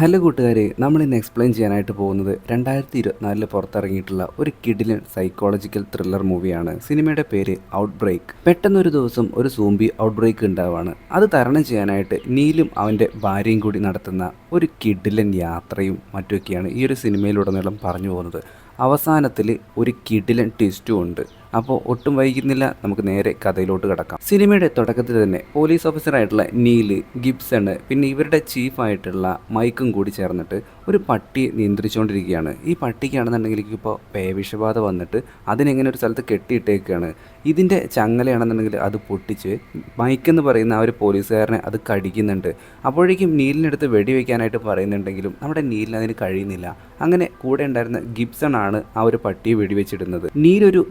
Hello കൂട്ടുകാരെ നമ്മൾ ഇന്ന് എക്സ്പ്ലെയിൻ ചെയ്യാനായിട്ട് പോകുന്നത് രണ്ടായിരത്തി ഇരുപത്തിനാലിൽ പുറത്തിറങ്ങിയിട്ടുള്ള ഒരു കിഡിലൻ സൈക്കോളജിക്കൽ ത്രില്ലർ മൂവിയാണ് സിനിമയുടെ പേര് ഔട്ട് ബ്രേക്ക് പെട്ടെന്നൊരു ദിവസം ഒരു സൂംബി ഔട്ട് ബ്രേക്ക് ഉണ്ടാവുകയാണ് അത് തരണം ചെയ്യാനായിട്ട് നീലും അവന്റെ ഭാര്യയും കൂടി നടത്തുന്ന ഒരു കിഡിലൻ യാത്രയും മറ്റുമൊക്കെയാണ് ഈ ഒരു സിനിമയിലുടനീളം പറഞ്ഞു പോകുന്നത്. അവസാനത്തിൽ ഒരു കിഡിലൻ ട്വിസ്റ്റും ഉണ്ട്. അപ്പോൾ ഒട്ടും വൈകുന്നില്ല നമുക്ക് നേരെ കഥയിലോട്ട് കിടക്കാം. സിനിമയുടെ തുടക്കത്തിൽ തന്നെ പോലീസ് ഓഫീസറായിട്ടുള്ള നീൽ ഗിബ്സൺ പിന്നെ ഇവരുടെ ചീഫായിട്ടുള്ള മൈക്കും കൂടി ചേർന്നിട്ട് ഒരു പട്ടിയെ നിയന്ത്രിച്ചുകൊണ്ടിരിക്കുകയാണ്. ഈ പട്ടിക്കാണെന്നുണ്ടെങ്കിൽ ഇപ്പോൾ പേവിഷബാധ വന്നിട്ട് അതിനെങ്ങനെ ഒരു സ്ഥലത്ത് കെട്ടിയിട്ടേക്കുകയാണ് ഇതിന്റെ ചങ്ങലയാണെന്നുണ്ടെങ്കിൽ അത് പൊട്ടിച്ച് മൈക്കെന്ന് പറയുന്ന ആ ഒരു പോലീസുകാരനെ അത് കടിക്കുന്നുണ്ട്. അപ്പോഴേക്കും നീലിനടുത്ത് വെടിവെക്കാനായിട്ട് പറയുന്നുണ്ടെങ്കിലും നമ്മുടെ നീലിന് അതിന് കഴിയുന്നില്ല. അങ്ങനെ കൂടെ ഉണ്ടായിരുന്ന ഗിബ്സൺ ആണ് ആ ഒരു പട്ടിയെ വെടിവെച്ചിടുന്നത്. നീലൊരു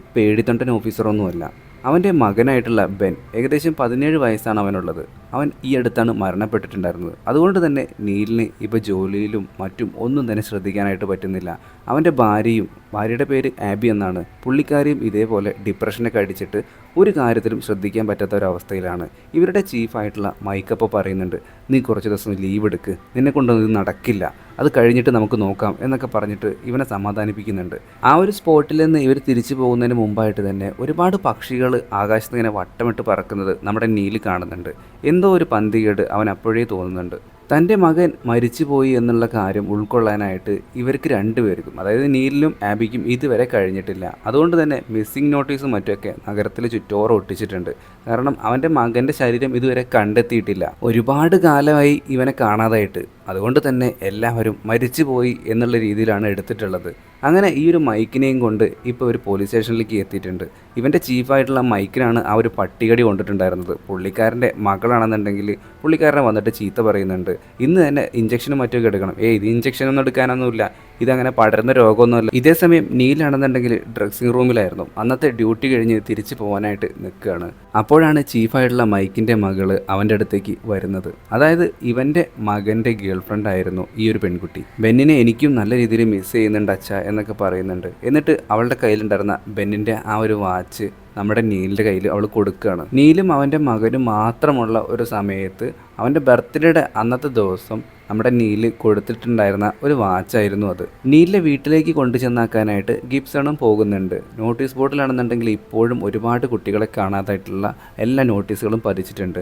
പേടിത്തൊണ്ടൻ ഓഫീസറൊന്നുമല്ല അവന്റെ മകനായിട്ടുള്ള ബെൻ ഏകദേശം പതിനേഴ് വയസ്സാണ് അവനുള്ളത്. അവൻ ഈ അടുത്താണ് മരണപ്പെട്ടിട്ടുണ്ടായിരുന്നത്. അതുകൊണ്ട് തന്നെ നീലിന് ഇപ്പോൾ ജോലിയിലും മറ്റും ഒന്നും തന്നെ ശ്രദ്ധിക്കാനായിട്ട് പറ്റുന്നില്ല. അവന്റെ ഭാര്യയും ഭാര്യയുടെ പേര് ആബി എന്നാണ്. പുള്ളിക്കാരിയും ഇതേപോലെ ഡിപ്രഷനൊക്കെ അടിച്ചിട്ട് ഒരു കാര്യത്തിലും ശ്രദ്ധിക്കാൻ പറ്റാത്ത ഒരവസ്ഥയിലാണ് ഇവരുടെ ചീഫായിട്ടുള്ള മൈക്കപ്പ് പറയുന്നുണ്ട് നീ കുറച്ച് ദിവസം ലീവ് എടുക്ക്. നിന്നെ കൊണ്ടൊന്നും ഇത് നടക്കില്ല. അത് കഴിഞ്ഞിട്ട് നമുക്ക് നോക്കാം എന്നൊക്കെ പറഞ്ഞിട്ട് ഇവനെ സമാധാനിപ്പിക്കുന്നുണ്ട്. ആ ഒരു സ്പോട്ടിൽ നിന്ന് ഇവർ തിരിച്ചു പോകുന്നതിന് മുമ്പായിട്ട് തന്നെ ഒരുപാട് പക്ഷികൾ ആകാശത്ത് ഇങ്ങനെ വട്ടമിട്ട് പറക്കുന്നത് നമ്മുടെ നീൽ കാണുന്നുണ്ട്. എന്തോ ഒരു പന്തികേട് അവൻ അപ്പോഴേ തോന്നുന്നുണ്ട്. തന്റെ മകൻ മരിച്ചുപോയി എന്നുള്ള കാര്യം ഉൾക്കൊള്ളാനായിട്ട് ഇവർക്ക് രണ്ടുപേർക്കും അതായത് നീലിനും ആബിക്കും ഇതുവരെ കഴിഞ്ഞിട്ടില്ല. അതുകൊണ്ട് തന്നെ മിസ്സിംഗ് നോട്ടീസും മറ്റുമൊക്കെ നഗരത്തിൽ ചുറ്റോറം ഒട്ടിച്ചിട്ടുണ്ട്. കാരണം അവന്റെ മകന്റെ ശരീരം ഇതുവരെ കണ്ടെത്തിയിട്ടില്ല. ഒരുപാട് കാലമായി ഇവനെ കാണാതായിട്ട്. അതുകൊണ്ട് തന്നെ എല്ലാവരും മരിച്ചുപോയി എന്നുള്ള രീതിയിലാണ് എടുത്തിട്ടുള്ളത്. അങ്ങനെ ഈ ഒരു മൈക്കിനെയും കൊണ്ട് ഇപ്പോൾ ഒരു പോലീസ് സ്റ്റേഷനിലേക്ക് എത്തിയിട്ടുണ്ട്. ഇവന്റെ ചീഫായിട്ടുള്ള മൈക്കിനാണ് ആ ഒരു പട്ടികടി കൊണ്ടിട്ടുണ്ടായിരുന്നത്. പുള്ളിക്കാരന്റെ മകളാണെന്നുണ്ടെങ്കിൽ പുള്ളിക്കാരനെ വന്നിട്ട് ചീത്ത പറയുന്നുണ്ട്. ഇന്ന് തന്നെ ഇഞ്ചക്ഷനും മറ്റൊക്കെ എടുക്കണം. ഏയ് ഇത് ഇഞ്ചക്ഷനൊന്നും എടുക്കാനൊന്നുമില്ല. ഇതങ്ങനെ പടരുന്ന രോഗമൊന്നുമല്ല. ഇതേ സമയം നീലാണെന്നുണ്ടെങ്കിൽ ഡ്രസ്സിംഗ് റൂമിലായിരുന്നു. അന്നത്തെ ഡ്യൂട്ടി കഴിഞ്ഞ് തിരിച്ചു പോകാനായിട്ട് നിൽക്കുകയാണ്. അപ്പോഴാണ് ചീഫായിട്ടുള്ള മൈക്കിന്റെ മകൾ അവന്റെ അടുത്തേക്ക് വരുന്നത്. അതായത് ഇവന്റെ മകന്റെ ഗേൾ ഫ്രണ്ട് ആയിരുന്നു ഈ ഒരു പെൺകുട്ടി. ബെന്നിനെ എനിക്കും നല്ല രീതിയിൽ മിസ് ചെയ്യുന്നുണ്ട് അച്ഛ എന്നൊക്കെ പറയുന്നുണ്ട്. എന്നിട്ട് അവളുടെ കയ്യിലുണ്ടായിരുന്ന ബെന്നിന്റെ ആ ഒരു വാച്ച് നമ്മുടെ നീലിന്റെ കയ്യിൽ അവൾ കൊടുക്കുകയാണ്. നീലും അവന്റെ മകനും മാത്രമുള്ള ഒരു സമയത്ത് അവന്റെ ബർത്ത്ഡേയുടെ അന്നത്തെ ദിവസം നമ്മുടെ നീൽ കൊടുത്തിട്ടുണ്ടായിരുന്ന ഒരു വാച്ചായിരുന്നു അത്. നീലിനെ വീട്ടിലേക്ക് കൊണ്ടു ചെന്നാക്കാനായിട്ട് ഗിബ്സണും പോകുന്നുണ്ട്. നോട്ടീസ് ബോർഡിലാണെന്നുണ്ടെങ്കിൽ ഇപ്പോഴും ഒരുപാട് കുട്ടികളെ കാണാതായിട്ടുള്ള എല്ലാ നോട്ടീസുകളും പതിച്ചിട്ടുണ്ട്.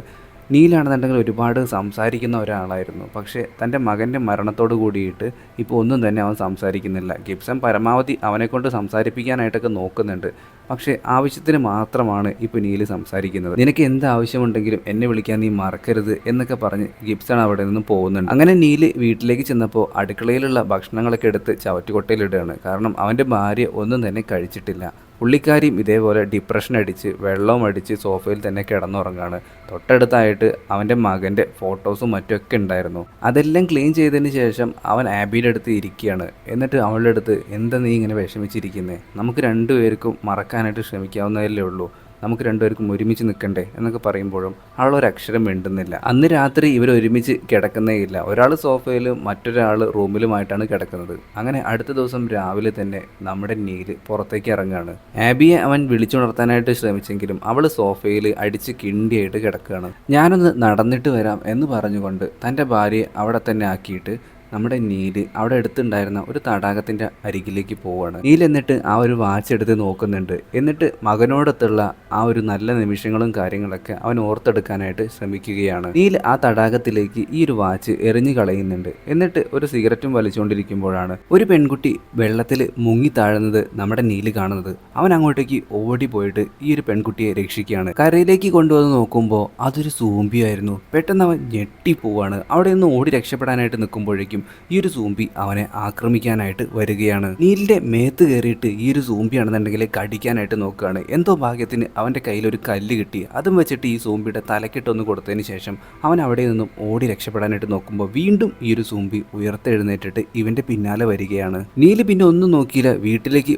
നീലാണെന്നുണ്ടെങ്കിൽ ഒരുപാട് സംസാരിക്കുന്ന ഒരാളായിരുന്നു. പക്ഷേ തന്റെ മകന്റെ മരണത്തോട് കൂടിയിട്ട് ഇപ്പോൾ ഒന്നും തന്നെ അവൻ സംസാരിക്കുന്നില്ല. ഗിബ്സൺ പരമാവധി അവനെക്കൊണ്ട് സംസാരിപ്പിക്കാനായിട്ടൊക്കെ നോക്കുന്നുണ്ട്. പക്ഷേ ആവശ്യത്തിന് മാത്രമാണ് ഇപ്പോൾ നീൽ സംസാരിക്കുന്നത്. നിനക്ക് എന്ത് ആവശ്യമുണ്ടെങ്കിലും എന്നെ വിളിക്കാൻ നീ മറക്കരുത് എന്നൊക്കെ പറഞ്ഞ് ഗിബ്സൺ അവിടെ നിന്നും പോകുന്നുണ്ട്. അങ്ങനെ നീൽ വീട്ടിലേക്ക് ചെന്നപ്പോൾ അടുക്കളയിലുള്ള ഭക്ഷണങ്ങളൊക്കെ എടുത്ത് ചവറ്റുകൊട്ടയിലിടുകയാണ് കാരണം അവന്റെ ഭാര്യ ഒന്നും തന്നെ കഴിച്ചിട്ടില്ല. പുള്ളിക്കാരിയും ഇതേപോലെ ഡിപ്രഷൻ അടിച്ച് വെള്ളവും അടിച്ച് സോഫയിൽ തന്നെ കിടന്നുറങ്ങാണ്. തൊട്ടടുത്തായിട്ട് അവന്റെ മകന്റെ ഫോട്ടോസും മറ്റുമൊക്കെ ഉണ്ടായിരുന്നു. അതെല്ലാം ക്ലീൻ ചെയ്തതിന് ശേഷം അവൻ ആബിയുടെ അടുത്ത് ഇരിക്കുകയാണ്. എന്നിട്ട് അവളുടെ അടുത്ത് എന്താ നീ ഇങ്ങനെ വിഷമിച്ചിരിക്കുന്നത് നമുക്ക് രണ്ടുപേർക്കും മറക്കാനായിട്ട് ശ്രമിക്കാവുന്നതല്ലേ ഉള്ളൂ. നമുക്ക് രണ്ടുപേർക്കും ഒരുമിച്ച് നിൽക്കണ്ടേ എന്നൊക്കെ പറയുമ്പോഴും അവൾ ഒരു അക്ഷരം വേണ്ടുന്നില്ല അന്ന് രാത്രി ഇവർ ഒരുമിച്ച് കിടക്കുന്നേ ഇല്ല. ഒരാൾ സോഫയിൽ മറ്റൊരാൾ റൂമിലുമായിട്ടാണ് കിടക്കുന്നത്. അങ്ങനെ അടുത്ത ദിവസം രാവിലെ തന്നെ നമ്മുടെ നീൽ പുറത്തേക്ക് ഇറങ്ങുകയാണ് ആബിയെ അവൻ വിളിച്ചുണർത്താനായിട്ട് ശ്രമിച്ചെങ്കിലും അവൾ സോഫയിൽ അടിച്ച് കിണ്ടിയായിട്ട് കിടക്കുകയാണ്. ഞാനൊന്ന് നടന്നിട്ട് വരാം എന്ന് പറഞ്ഞുകൊണ്ട് തന്റെ ഭാര്യയെ അവിടെ തന്നെ ആക്കിയിട്ട് നമ്മുടെ നീൽ അവിടെ അടുത്തുണ്ടായിരുന്ന ഒരു തടാകത്തിന്റെ അരികിലേക്ക് പോവുകയാണ് നീൽ എന്നിട്ട് ആ ഒരു വാച്ച് എടുത്ത് നോക്കുന്നുണ്ട്. എന്നിട്ട് മകനോടൊത്തുള്ള ആ ഒരു നല്ല നിമിഷങ്ങളും കാര്യങ്ങളൊക്കെ അവൻ ഓർത്തെടുക്കാനായിട്ട് ശ്രമിക്കുകയാണ്. നീൽ ആ തടാകത്തിലേക്ക് ഈ ഒരു വാച്ച് എറിഞ്ഞു കളയുന്നുണ്ട്. എന്നിട്ട് ഒരു സിഗരറ്റും വലിച്ചുകൊണ്ടിരിക്കുമ്പോഴാണ് ഒരു പെൺകുട്ടി വെള്ളത്തിൽ മുങ്ങി താഴുന്നത് നമ്മുടെ നീൽ കാണുന്നത്. അവൻ അങ്ങോട്ടേക്ക് ഓടി പോയിട്ട് ഈ ഒരു പെൺകുട്ടിയെ രക്ഷിക്കുകയാണ്. കരയിലേക്ക് കൊണ്ടുവന്ന് നോക്കുമ്പോൾ അതൊരു സൂമ്പിയായിരുന്നു പെട്ടെന്ന് അവൻ ഞെട്ടിപ്പോവാണ്. അവിടെ നിന്ന് ഓടി രക്ഷപ്പെടാനായിട്ട് നിൽക്കുമ്പോഴേക്കും ഈ ഒരു സൂമ്പി അവനെ ആക്രമിക്കാനായിട്ട് വരികയാണ്. നീലിന്റെ മേത്ത് കയറിയിട്ട് ഈ ഒരു സൂമ്പിയാണെന്നുണ്ടെങ്കിൽ കടിക്കാനായിട്ട് നോക്കുകയാണ്. എന്തോ ഭാഗ്യത്തിന് അവന്റെ കയ്യിൽ ഒരു കല്ല് കിട്ടി. അതും വെച്ചിട്ട് ഈ സൂമ്പിയുടെ തലക്കെട്ടൊന്ന് കൊടുത്തതിന് ശേഷം അവൻ അവിടെ നിന്നും ഓടി രക്ഷപ്പെടാനായിട്ട് നോക്കുമ്പോൾ വീണ്ടും ഈ ഒരു സൂമ്പി ഉയർത്തെഴുന്നേറ്റിട്ട് ഇവന്റെ പിന്നാലെ വരികയാണ്. നീൽ പിന്നെ ഒന്നും നോക്കിയില്ല. വീട്ടിലേക്ക്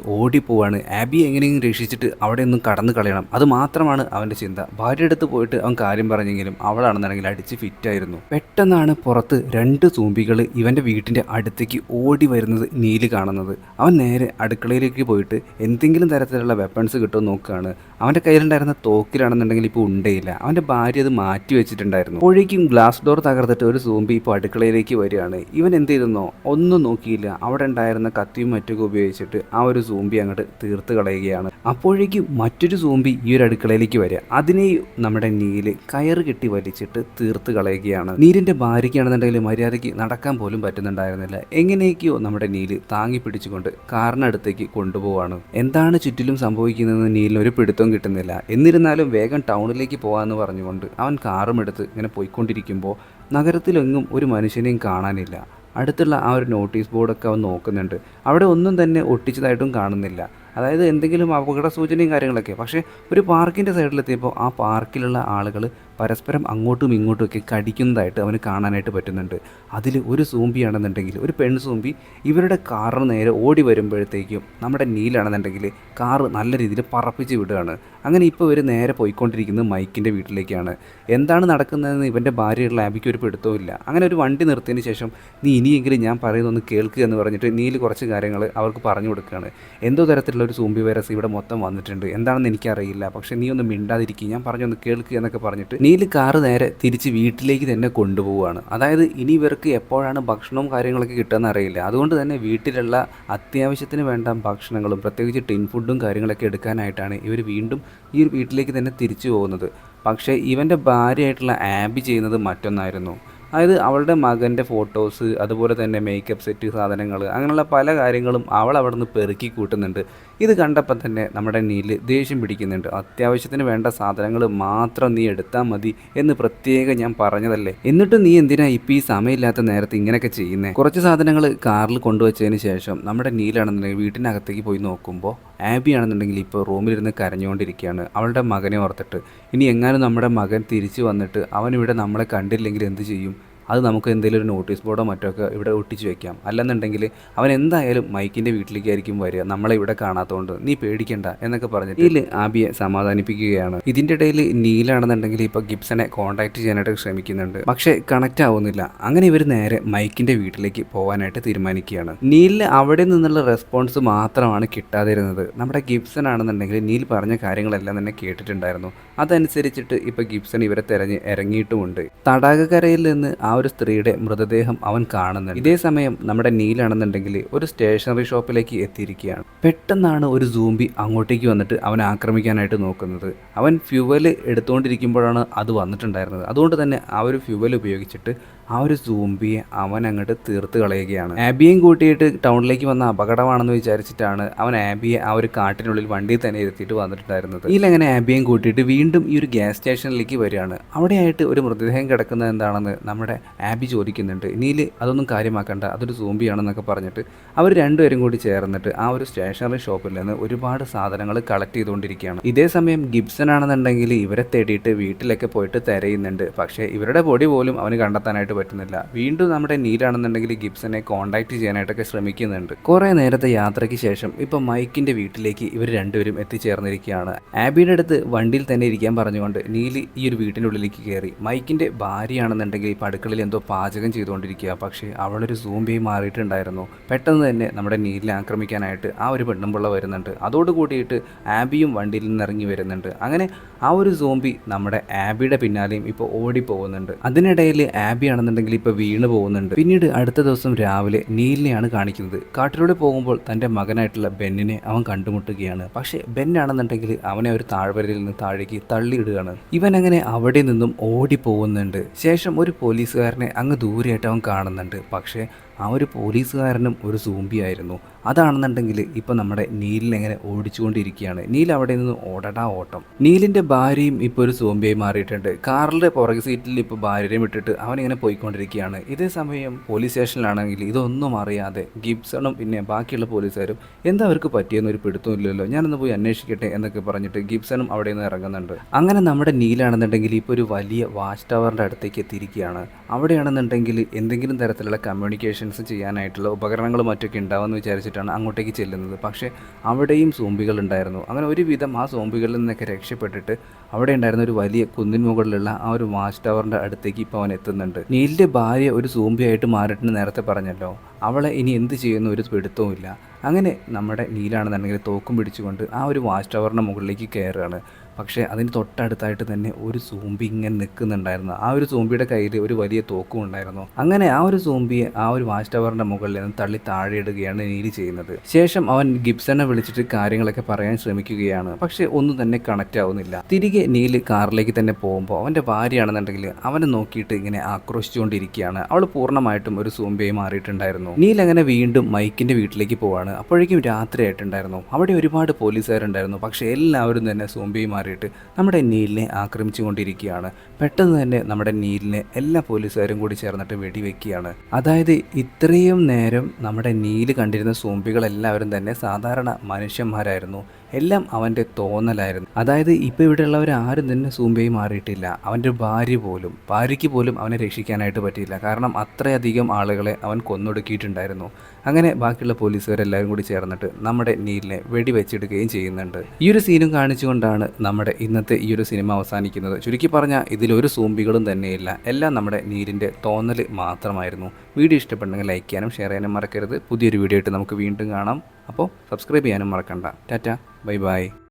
പോവാണ്. ആബി എങ്ങനെയെങ്കിലും രക്ഷിച്ചിട്ട് അവിടെ ഒന്നും കടന്നു കളയണം. അത് മാത്രമാണ് അവന്റെ ചിന്ത. ഭാര്യ അടുത്ത് പോയിട്ട് അവൻ കാര്യം പറഞ്ഞെങ്കിലും അവളാണെന്നുണ്ടെങ്കിൽ അടിച്ച് ഫിറ്റായിരുന്നു പെട്ടെന്നാണ് പുറത്ത് രണ്ട് സൂമ്പികൾ ഇവന്റെ ഇവന്റെ വീട്ടിന്റെ അടുത്തേക്ക് ഓടി വരുന്നത് നീൽ കാണുന്നത്. അവൻ നേരെ അടുക്കളയിലേക്ക് പോയിട്ട് എന്തെങ്കിലും തരത്തിലുള്ള വെപ്പൺസ് കിട്ടുമോ നോക്കുകയാണ്. അവന്റെ കയ്യിലുണ്ടായിരുന്ന തോക്കിലാണെന്നുണ്ടെങ്കിൽ ഇപ്പോൾ ഉണ്ടേയില്ല. അവന്റെ ഭാര്യ അത് മാറ്റി വെച്ചിട്ടുണ്ടായിരുന്നു. അപ്പോഴേക്കും ഗ്ലാസ് ഡോർ തകർത്തിട്ട് ഒരു സൂമ്പി ഇപ്പോൾ അടുക്കളയിലേക്ക് വരികയാണ്. ഇവൻ എന്ത് ചെയ്തെന്നോ ഒന്നും നോക്കിയില്ല. അവിടെ ഉണ്ടായിരുന്ന കത്തിയും മറ്റൊക്കെ ഉപയോഗിച്ചിട്ട് ആ ഒരു സൂമ്പി അങ്ങോട്ട് തീർത്ത് കളയുകയാണ്. അപ്പോഴേക്കും മറ്റൊരു സൂമ്പി ഈ ഒരു അടുക്കളയിലേക്ക് വരിക. അതിനെയും നമ്മുടെ നീൽ കയറ് കെട്ടി വലിച്ചിട്ട് തീർത്ത് കളയുകയാണ്. നീരിന്റെ ഭാര്യയ്ക്കാണെന്നുണ്ടെങ്കിൽ മര്യാദയ്ക്ക് നടക്കാൻ പോലും പറ്റുന്നുണ്ടായിരുന്നില്ല. എങ്ങനെയൊക്കെയോ നമ്മുടെ നീൽ താങ്ങി പിടിച്ചുകൊണ്ട് കാറിനടുത്തേക്ക് കൊണ്ടുപോവാണ്. എന്താണ് ചുറ്റിലും സംഭവിക്കുന്നതെന്ന് നീലിന് ഒരു പിടുത്തവും കിട്ടുന്നില്ല. എന്നിരുന്നാലും വേഗം ടൗണിലേക്ക് പോകാമെന്ന് പറഞ്ഞുകൊണ്ട് അവൻ കാറും എടുത്ത് ഇങ്ങനെ പോയിക്കൊണ്ടിരിക്കുമ്പോൾ നഗരത്തിലെങ്ങും ഒരു മനുഷ്യനെയും കാണാനില്ല. അടുത്തുള്ള ആ ഒരു നോട്ടീസ് ബോർഡൊക്കെ അവൻ നോക്കുന്നുണ്ട്. അവിടെ ഒന്നും തന്നെ ഒട്ടിച്ചതായിട്ടും കാണുന്നില്ല. അതായത് എന്തെങ്കിലും അപകട സൂചനയും കാര്യങ്ങളൊക്കെ. പക്ഷേ ഒരു പാർക്കിന്റെ സൈഡിലെത്തിയപ്പോൾ ആ പാർക്കിലുള്ള ആളുകൾ പരസ്പരം അങ്ങോട്ടും ഇങ്ങോട്ടുമൊക്കെ കടിക്കുന്നതായിട്ട് അവന് കാണാനായിട്ട് പറ്റുന്നുണ്ട്. അതിൽ ഒരു സൂമ്പിയാണെന്നുണ്ടെങ്കിൽ ഒരു പെൺ സൂമ്പി ഇവരുടെ കാറിന് നേരെ ഓടി വരുമ്പോഴത്തേക്കും നമ്മുടെ നീലാണെന്നുണ്ടെങ്കിൽ കാറ് നല്ല രീതിയിൽ പറപ്പിച്ച് വിടുകയാണ്. അങ്ങനെ ഇപ്പോൾ ഇവർ നേരെ പോയിക്കൊണ്ടിരിക്കുന്നത് മൈക്കിന്റെ വീട്ടിലേക്കാണ്. എന്താണ് നടക്കുന്നതെന്ന് ഇവന്റെ ഭാര്യയുള്ള ആബിക്ക് ഒരു പിടുത്തവുമില്ല അങ്ങനെ ഒരു വണ്ടി നിർത്തിയതിന് ശേഷം നീ ഇനിയെങ്കിലും ഞാൻ പറയുന്നൊന്ന് കേൾക്കുക എന്ന് പറഞ്ഞിട്ട് നീൽ കുറച്ച് കാര്യങ്ങൾ അവർക്ക് പറഞ്ഞു കൊടുക്കുകയാണ്. എന്തോ തരത്തിലുള്ള ഒരു സൂമ്പി വൈറസ് ഇവിടെ മൊത്തം വന്നിട്ടുണ്ട്. എന്താണെന്ന് എനിക്കറിയില്ല. പക്ഷേ നീ ഒന്ന് മിണ്ടാതിരിക്കുക ഞാൻ പറഞ്ഞൊന്ന് കേൾക്കുക എന്നൊക്കെ പറഞ്ഞിട്ട് നീൽ കാറ് നേരെ തിരിച്ച് വീട്ടിലേക്ക് തന്നെ കൊണ്ടുപോവുകയാണ്. അതായത് ഇനി ഇവർക്ക് എപ്പോഴാണ് ഭക്ഷണവും കാര്യങ്ങളൊക്കെ കിട്ടുമെന്ന് അറിയില്ല. അതുകൊണ്ട് തന്നെ വീട്ടിലുള്ള അത്യാവശ്യത്തിന് വേണ്ട ഭക്ഷണങ്ങളും പ്രത്യേകിച്ച് ടിൻ ഫുഡും കാര്യങ്ങളൊക്കെ എടുക്കാനായിട്ടാണ് ഇവർ വീണ്ടും ഈ ഒരു വീട്ടിലേക്ക് തന്നെ തിരിച്ചു പോകുന്നത്. പക്ഷേ ഇവന്റെ ഭാര്യയായിട്ടുള്ള ആബി ചെയ്യുന്നത് മറ്റൊന്നായിരുന്നു. അതായത് അവളുടെ മകന്റെ ഫോട്ടോസ് അതുപോലെ തന്നെ മേക്കപ്പ് സെറ്റ് സാധനങ്ങൾ അങ്ങനെയുള്ള പല കാര്യങ്ങളും അവൾ അവിടെ നിന്ന് പെറുക്കി കൂട്ടുന്നുണ്ട്. ഇത് കണ്ടപ്പോൾ തന്നെ നമ്മുടെ നീൽ ദേഷ്യം പിടിക്കുന്നുണ്ട്. അത്യാവശ്യത്തിന് വേണ്ട സാധനങ്ങൾ മാത്രം നീ എടുത്താൽ മതി എന്ന് പ്രത്യേകം ഞാൻ പറഞ്ഞതല്ലേ? എന്നിട്ട് നീ എന്തിനാ ഇപ്പം ഈ സമയമില്ലാത്ത നേരത്തെ ഇങ്ങനെയൊക്കെ ചെയ്യുന്നത് കുറച്ച് സാധനങ്ങൾ കാറിൽ കൊണ്ടുവച്ചതിന് ശേഷം നമ്മുടെ നീലാണെന്നുണ്ടെങ്കിൽ വീട്ടിനകത്തേക്ക് പോയി നോക്കുമ്പോൾ ആബി ആണെന്നുണ്ടെങ്കിൽ ഇപ്പോൾ റൂമിലിരുന്ന് കരഞ്ഞുകൊണ്ടിരിക്കുകയാണ്. അവളുടെ മകനെ ഓർത്തിട്ട്. ഇനി എങ്ങാനും നമ്മുടെ മകൻ തിരിച്ചു വന്നിട്ട് അവനിവിടെ നമ്മളെ കണ്ടില്ലെങ്കിൽ എന്ത് ചെയ്യും? അത് നമുക്ക് എന്തെങ്കിലും ഒരു നോട്ടീസ് ബോർഡോ മറ്റോ ഒക്കെ ഇവിടെ ഒട്ടിച്ച് വെക്കാം. അല്ലെന്നുണ്ടെങ്കിൽ അവൻ എന്തായാലും മൈക്കിന്റെ വീട്ടിലേക്കായിരിക്കും വരിക. നമ്മളെ ഇവിടെ കാണാത്തതുകൊണ്ട് നീ പേടിക്കണ്ട എന്നൊക്കെ പറഞ്ഞിട്ട് ഇതിൽ ആബിയെ സമാധാനിപ്പിക്കുകയാണ്. ഇതിന്റെ ഇടയിൽ നീലാണെന്നുണ്ടെങ്കിൽ ഇപ്പോൾ ഗിബ്സനെ കോൺടാക്ട് ചെയ്യാനായിട്ട് ശ്രമിക്കുന്നുണ്ട്. പക്ഷേ കണക്റ്റ് ആവുന്നില്ല. അങ്ങനെ ഇവർ നേരെ മൈക്കിന്റെ വീട്ടിലേക്ക് പോകാനായിട്ട് തീരുമാനിക്കുകയാണ്. നീലിന് അവിടെ നിന്നുള്ള റെസ്പോൺസ് മാത്രമാണ് കിട്ടാതിരുന്നത്. നമ്മുടെ ഗിബ്സൺ ആണെന്നുണ്ടെങ്കിൽ നീൽ പറഞ്ഞ കാര്യങ്ങളെല്ലാം തന്നെ കേട്ടിട്ടുണ്ടായിരുന്നു. അതനുസരിച്ചിട്ട് ഇപ്പോൾ ഗിബ്സൺ ഇവരെ തെരഞ്ഞ് ഇറങ്ങിയിട്ടുമുണ്ട്. തടാകക്കരയിൽ നിന്ന് ആ ഒരു സ്ത്രീയുടെ മൃതദേഹം അവൻ കാണുന്നുണ്ട്. ഇതേ സമയം നമ്മുടെ നീലാണെന്നുണ്ടെങ്കിൽ ഒരു സ്റ്റേഷനറി ഷോപ്പിലേക്ക് എത്തിയിരിക്കുകയാണ്. പെട്ടെന്നാണ് ഒരു സൂമ്പി അങ്ങോട്ടേക്ക് വന്നിട്ട് അവൻ ആക്രമിക്കാനായിട്ട് നോക്കുന്നത്. അവൻ ഫ്യുവൽ എടുത്തുകൊണ്ടിരിക്കുമ്പോഴാണ് അത് വന്നിട്ടുണ്ടായിരുന്നത്. അതുകൊണ്ട് തന്നെ ആ ഒരു ഫ്യുവൽ ഉപയോഗിച്ചിട്ട് ആ ഒരു സൂമ്പിയെ അവൻ അങ്ങോട്ട് തീർത്ത് കളയുകയാണ്. ആബിയും കൂട്ടിയിട്ട് ടൗണിലേക്ക് വന്ന അപകടമാണെന്ന് വിചാരിച്ചിട്ടാണ് അവൻ ആബിയെ ആ ഒരു കാട്ടിനുള്ളിൽ വണ്ടിയിൽ തന്നെ ഇരുത്തിയിട്ട് വന്നിട്ടുണ്ടായിരുന്നത്. ഇതിലങ്ങനെ ആബിയും കൂട്ടിയിട്ട് വീണ്ടും ഈ ഒരു ഗ്യാസ് സ്റ്റേഷനിലേക്ക് വരികയാണ്. അവിടെയായിട്ട് ഒരു മൃതദേഹം കിടക്കുന്നത് എന്താണെന്ന് നമ്മുടെ ആബി ചോദിക്കുന്നുണ്ട്. നീൽ അതൊന്നും കാര്യമാക്കണ്ട അതൊരു സൂമ്പിയാണെന്നൊക്കെ പറഞ്ഞിട്ട് അവർ രണ്ടുപേരും കൂടി ചേർന്നിട്ട് ആ ഒരു സ്റ്റേഷനറി ഷോപ്പിൽ നിന്ന് ഒരുപാട് സാധനങ്ങൾ കളക്ട് ചെയ്തുകൊണ്ടിരിക്കുകയാണ്. ഇതേ സമയം ഗിബ്സൺ ആണെന്നുണ്ടെങ്കിൽ ഇവരെ തേടിയിട്ട് വീട്ടിലൊക്കെ പോയിട്ട് തിരയുന്നുണ്ട്. പക്ഷേ ഇവരുടെ ബോഡി പോലും അവന് കണ്ടെത്താനായിട്ട് പറ്റുന്നില്ല. വീണ്ടും നമ്മുടെ നീലാണെന്നുണ്ടെങ്കിൽ ഗിബ്സനെ കോൺടാക്ട് ചെയ്യാനായിട്ടൊക്കെ ശ്രമിക്കുന്നുണ്ട്. കുറേ നേരത്തെ യാത്രയ്ക്ക് ശേഷം ഇപ്പം മൈക്കിന്റെ വീട്ടിലേക്ക് ഇവർ രണ്ടുപേരും എത്തിച്ചേർന്നിരിക്കുകയാണ്. ആബിയുടെ അടുത്ത് വണ്ടിയിൽ തന്നെ ഇരിക്കാൻ പറഞ്ഞുകൊണ്ട് നീലി ഈ ഒരു വീട്ടിനുള്ളിലേക്ക് കയറി. മൈക്കിന്റെ ഭാര്യയാണെന്നുണ്ടെങ്കിൽ ഇപ്പോൾ അടുക്കളയിൽ എന്തോ പാചകം ചെയ്തുകൊണ്ടിരിക്കുക. പക്ഷേ അവളൊരു സൂമ്പിയായി മാറിയിട്ടുണ്ടായിരുന്നു. പെട്ടെന്ന് തന്നെ നമ്മുടെ നീലിനെ ആക്രമിക്കാനായിട്ട് ആ ഒരു പെണ്ണുമ്പുള്ള വരുന്നുണ്ട്. അതോട് കൂടിയിട്ട് ആബിയും വണ്ടിയിൽ നിന്ന് ഇറങ്ങി വരുന്നുണ്ട്. അങ്ങനെ ആ ഒരു സോംബി നമ്മുടെ ആബിയുടെ പിന്നാലെയും ഇപ്പോൾ ഓടിപ്പോകുന്നുണ്ട്. അതിനിടയിൽ ആബി ആണെന്നുണ്ടെങ്കിൽ ഇപ്പോൾ വീണ് പോകുന്നുണ്ട്. പിന്നീട് അടുത്ത ദിവസം രാവിലെ നീലിനെയാണ് കാണിക്കുന്നത്. കാട്ടിലൂടെ പോകുമ്പോൾ തന്റെ മകനായിട്ടുള്ള ബെന്നിനെ അവൻ കണ്ടുമുട്ടുകയാണ്. പക്ഷേ ബെൻ ആണെന്നുണ്ടെങ്കിൽ അവനെ ഒരു താഴ്വരയിൽ നിന്ന് താഴേക്ക് തള്ളിയിടുകയാണ്. ഇവൻ അങ്ങനെ അവിടെ നിന്നും ഓടി പോകുന്നുണ്ട് ശേഷം ഒരു പോലീസുകാരനെ അങ്ങ് ദൂരെയായിട്ട് അവൻ കാണുന്നുണ്ട്. പക്ഷേ ആ ഒരു പോലീസുകാരനും ഒരു സൂമ്പിയായിരുന്നു അതാണെന്നുണ്ടെങ്കിൽ ഇപ്പം നമ്മുടെ നീലിനെങ്ങനെ ഓടിച്ചുകൊണ്ടിരിക്കുകയാണ്. നീൽ അവിടെ നിന്ന് ഓടടാ ഓട്ടം. നീലിന്റെ ഭാര്യയും ഇപ്പോൾ ഒരു സൂമ്പിയായി മാറിയിട്ടുണ്ട്. കാറിന്റെ പുറകെ സീറ്റിൽ ഇപ്പോൾ ഭാര്യയും വിട്ടിട്ട് അവനിങ്ങനെ പോയിക്കൊണ്ടിരിക്കുകയാണ്. ഇതേ സമയം പോലീസ് സ്റ്റേഷനിലാണെങ്കിൽ ഇതൊന്നും അറിയാതെ ഗിബ്സണും പിന്നെ ബാക്കിയുള്ള പോലീസുകാരും എന്താ അവർക്ക് പറ്റിയെന്നൊരു പിടുത്തമില്ലല്ലോ ഞാനൊന്ന് പോയി അന്വേഷിക്കട്ടെ എന്നൊക്കെ പറഞ്ഞിട്ട് ഗിബ്സണും അവിടെ നിന്ന് ഇറങ്ങുന്നുണ്ട്. അങ്ങനെ നമ്മുടെ നീലാണെന്നുണ്ടെങ്കിൽ ഇപ്പോൾ ഒരു വലിയ വാച്ച് ടവറിന്റെ അടുത്തേക്ക് എത്തിയിരിക്കുകയാണ്. അവിടെയാണെന്നുണ്ടെങ്കിൽ എന്തെങ്കിലും തരത്തിലുള്ള കമ്മ്യൂണിക്കേഷൻ ഓപ്പറേഷൻസ് ചെയ്യാനായിട്ടുള്ള ഉപകരണങ്ങളും മറ്റൊക്കെ ഉണ്ടാവുമെന്ന് വിചാരിച്ചിട്ടാണ് അങ്ങോട്ടേക്ക് ചെല്ലുന്നത്. പക്ഷേ അവിടെയും സോംബികൾ ഉണ്ടായിരുന്നു. അങ്ങനെ ഒരുവിധം ആ സോംബികളിൽ നിന്നൊക്കെ രക്ഷപ്പെട്ടിട്ട് അവിടെ ഉണ്ടായിരുന്ന ഒരു വലിയ കുന്നിൻ മുകളിലുള്ള ആ ഒരു വാച്ച് ടവറിന്റെ അടുത്തേക്ക് ഇപ്പോൾ അവൻ എത്തുന്നുണ്ട്. നീലിന്റെ ഭാര്യ ഒരു സോംബിയായിട്ട് മാറിയിട്ടെന്ന് നേരത്തെ പറഞ്ഞല്ലോ. അവളെ ഇനി എന്ത് ചെയ്യുന്ന ഒരു പിടുത്തവുമില്ല അങ്ങനെ നമ്മുടെ നീലാണെന്നുണ്ടെങ്കിൽ തോക്കും പിടിച്ചുകൊണ്ട് ആ ഒരു വാച്ച് ടവറിന്റെ മുകളിലേക്ക് കയറുകയാണ്. പക്ഷേ അതിന് തൊട്ടടുത്തായിട്ട് തന്നെ ഒരു സൂമ്പി ഇങ്ങനെ നിൽക്കുന്നുണ്ടായിരുന്നു. ആ ഒരു സൂമ്പിയുടെ കയ്യിൽ ഒരു വലിയ തോക്കും ഉണ്ടായിരുന്നു. അങ്ങനെ ആ ഒരു സൂമ്പിയെ ആ ഒരു വാച്ച് ടവറിന്റെ മുകളിൽ നിന്ന് തള്ളി താഴെയിടുകയാണ് നീലി ചെയ്യുന്നത്. ശേഷം അവൻ ഗിബ്സനെ വിളിച്ചിട്ട് കാര്യങ്ങളൊക്കെ പറയാൻ ശ്രമിക്കുകയാണ്. പക്ഷേ ഒന്നും തന്നെ കണക്റ്റ് ആവുന്നില്ല. തിരികെ നീൽ കാറിലേക്ക് തന്നെ പോകുമ്പോൾ അവന്റെ ഭാര്യയാണെന്നുണ്ടെങ്കിൽ അവനെ നോക്കിയിട്ട് ഇങ്ങനെ ആക്രോശിച്ചുകൊണ്ടിരിക്കുകയാണ്. അവൾ പൂർണമായിട്ടും ഒരു സൂമ്പിയായി മാറിയിട്ടുണ്ടായിരുന്നു. നീൽ അങ്ങനെ വീണ്ടും മൈക്കിന്റെ വീട്ടിലേക്ക് പോവാണ്. അപ്പോഴേക്കും രാത്രി ആയിട്ടുണ്ടായിരുന്നു അവിടെ ഒരുപാട് പോലീസുകാരുണ്ടായിരുന്നു. പക്ഷേ എല്ലാവരും തന്നെ സൂമ്പിയായി മാറിയിട്ട് നമ്മുടെ നീലിനെ ആക്രമിച്ചു കൊണ്ടിരിക്കുകയാണ് പെട്ടെന്ന് തന്നെ നമ്മുടെ നീലിനെ എല്ലാ പോലീസുകാരും കൂടി ചേർന്നിട്ട് വെടിവെക്കുകയാണ്. അതായത് ഇത്രയും നേരം നമ്മുടെ നീൽ കണ്ടിരുന്ന സോമ്പികളെല്ലാവരും തന്നെ സാധാരണ മനുഷ്യന്മാരായിരുന്നു. എല്ലാം അവന്റെ തോന്നലായിരുന്നു. അതായത് ഇപ്പോൾ ഇവിടെയുള്ളവർ ആരും തന്നെ സൂമ്പയും മാറിയിട്ടില്ല. അവന്റെ ഭാര്യ പോലും ഭാര്യയ്ക്ക് പോലും അവനെ രക്ഷിക്കാനായിട്ട് പറ്റിയില്ല. കാരണം അത്രയധികം ആളുകളെ അവൻ കൊന്നൊടുക്കിയിട്ടുണ്ടായിരുന്നു. അങ്ങനെ ബാക്കിയുള്ള പോലീസുകാരെല്ലാവരും കൂടി ചേർന്നിട്ട് നമ്മുടെ നീലിനെ വെടിവെച്ചിടുകയും ചെയ്യുന്നുണ്ട്. ഈ ഒരു സീനും കാണിച്ചുകൊണ്ടാണ് നമ്മുടെ ഇന്നത്തെ ഈ ഒരു സിനിമ അവസാനിക്കുന്നത്. ചുരുക്കി പറഞ്ഞാൽ ഇതിലൊരു സൂമ്പികളും തന്നെയില്ല. എല്ലാം നമ്മുടെ നീലിന്റെ തോന്നൽ മാത്രമായിരുന്നു. വീഡിയോ ഇഷ്ടപ്പെട്ടെങ്കിൽ ലൈക്ക് ചെയ്യാനും ഷെയർ ചെയ്യാനും മറക്കരുത്. പുതിയൊരു വീഡിയോ ആയിട്ട് നമുക്ക് വീണ്ടും കാണാം. അപ്പോൾ സബ്സ്ക്രൈബ് ചെയ്യാനും മറക്കണ്ട. ടാറ്റ. Bye bye.